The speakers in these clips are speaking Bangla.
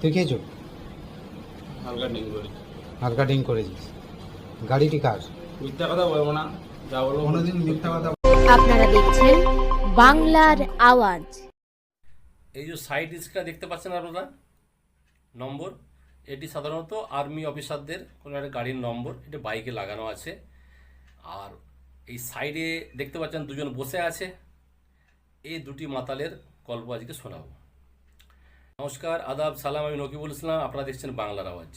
তুই খেয়েছো? হালকা ডিং করেছিস। গাড়িটি কার? মিথ্যা কথা বলব না যা বলব কোনোদিন মিথ্যা কথা আপনারা দেখছেন বাংলার আওয়াজ। এই যে সাইড ডিস্কটা দেখতে পাচ্ছেন আপনারা? নম্বর। এটি সাধারণত আর্মি অফিসারদের কোনো একটা গাড়ির নম্বর এটা বাইকে লাগানো আছে। আর এই সাইডে দেখতে পাচ্ছেন দুজন বসে আছে। এই দুটি মাতালের গল্প আজকে শোনাবো। নমস্কার, আদাব, সালাম, আমি নকিবুল ইসলাম, আপনারা দেখছেন বাংলার আওয়াজ।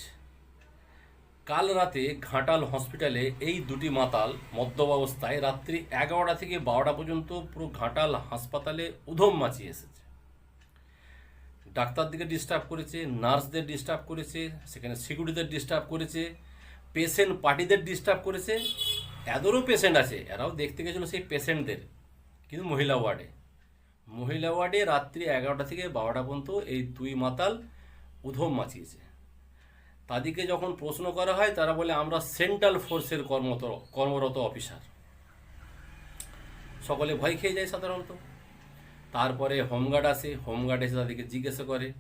কাল রাতে ঘাটাল হসপিটালে এই দুটি মাতাল মদ্যপ অবস্থায় রাত্রি এগারোটা থেকে বারোটা পর্যন্ত পুরো ঘাটাল হাসপাতালে উধম মাচিয়ে এসেছে। ডাক্তারদিকে ডিস্টার্ব করেছে, নার্সদের ডিস্টার্ব করেছে, সেখানে সিকিউরিটিদের ডিস্টার্ব করেছে পেশেন্ট পার্টিদের ডিস্টার্ব করেছে এদেরও পেশেন্ট আছে। এরাও দেখতে গেছিল সেই পেশেন্টদের কিন্তু মহিলা ওয়ার্ডে। মহিলা ওয়ার্ডে রাত্রি এগারোটা থেকে বারোটা পর্যন্ত এই দুই মাতাল উধম মাচিয়েছে তাদেরকে যখন প্রশ্ন করা হয়, তারা বলে, আমরা সেন্ট্রাল ফোর্সের কর্মত, কর্মরত অফিসার সকলে ভয় খেয়ে যায় সাধারণত। তারপরে হোমগার্ড আসে, হোমগার্ড এসে তাদেরকে জিজ্ঞাসা করে।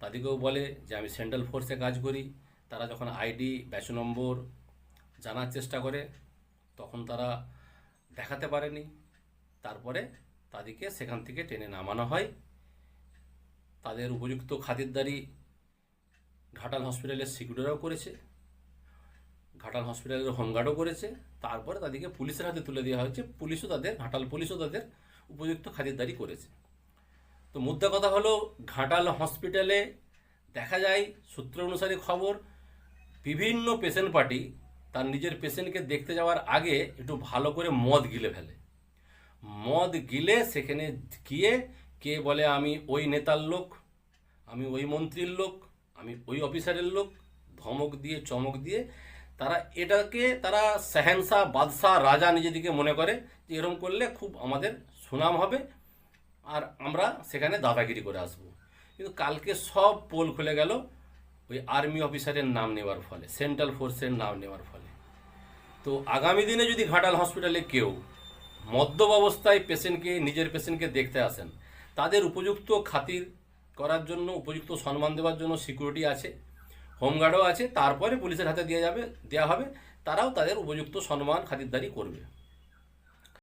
তাদেরকেও বলে যে, আমি সেন্ট্রাল ফোর্সে কাজ করি। তারা যখন আইডি ব্যাচ নম্বর জানার চেষ্টা করে তখন তারা দেখাতে পারেনি। তারপরে তাদেরকে সেখান থেকে টেনে নামানো হয়। তাদের উপযুক্ত খাতিরদারি ঘাটাল হসপিটালের সিকিউরিটিরাও করেছে। ঘাটাল হসপিটালের হোমগার্ডও করেছে। তারপরে তাদেরকে পুলিশের হাতে তুলে দেওয়া হয়েছে। পুলিশও তাদের, ঘাটাল পুলিশও তাদের উপযুক্ত খাতিরদারি করেছে। তো মুদ্রা কথা হলো, ঘাটাল হসপিটালে দেখা যায় সূত্র অনুসারে খবর, বিভিন্ন পেশেন্ট পার্টি তার নিজের পেশেন্টকে দেখতে যাওয়ার আগে একটু ভালো করে মদ গিলে ফেলে। মদ গিলে সেখানে গিয়ে কে বলে, আমি ওই নেতার লোক, আমি ওই মন্ত্রীর লোক, আমি ওই অফিসারের লোক। ধমক দিয়ে, চমক দিয়ে তারা এটাকে, তারা সেহেনশাহ বাদশাহ রাজা নিজেদিকে মনে করে যে এরকম করলে খুব আমাদের সুনাম হবে আর আমরা সেখানে দাদাগিরি করে আসব। কিন্তু কালকে সব পোল খুলে গেল। ওই আর্মি অফিসারের নাম নেওয়ার ফলে, সেন্ট্রাল ফোর্সের নাম নেওয়ার ফলে। তো আগামী দিনে যদি ঘাটাল হসপিটালে কেউ মদ্যপ অবস্থায় পেশেন্টকে, নিজের পেশেন্টকে দেখতে আসেন, তাদের উপযুক্ত খাতির করার জন্য, উপযুক্ত সম্মান দেওয়ার জন্য সিকিউরিটি আছে হোমগার্ডও আছে, তারপরে পুলিশের হাতে দেওয়া যাবে দেওয়া হবে, তারাও তাদের উপযুক্ত সম্মান, খাতিরদারি করবে।